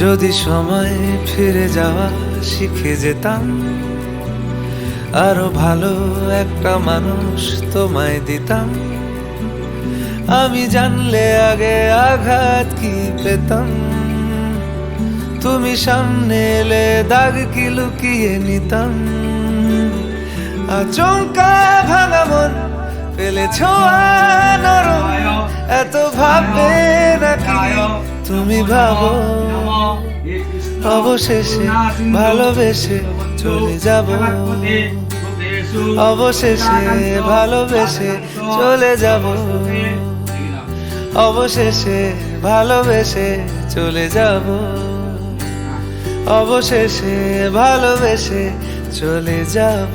যদি সময় ফিরে যাওয়া শিখে যেতাম, আরও ভালো একটা মানুষ তোমায় দিতাম। আমি জানলে আগে আঘাত কি পেতাম? তুমি সামনে এলে দাগ কি লুকিয়ে নিতাম? আচমকা ভাঙা মন নরম এত তুমি ভাবো, অবশেষে ভালোবেসে চলে যাব। অবশেষে ভালোবেসে চলে যাব। অবশেষে ভালোবেসে চলে যাব। অবশেষে ভালোবেসে চলে যাব।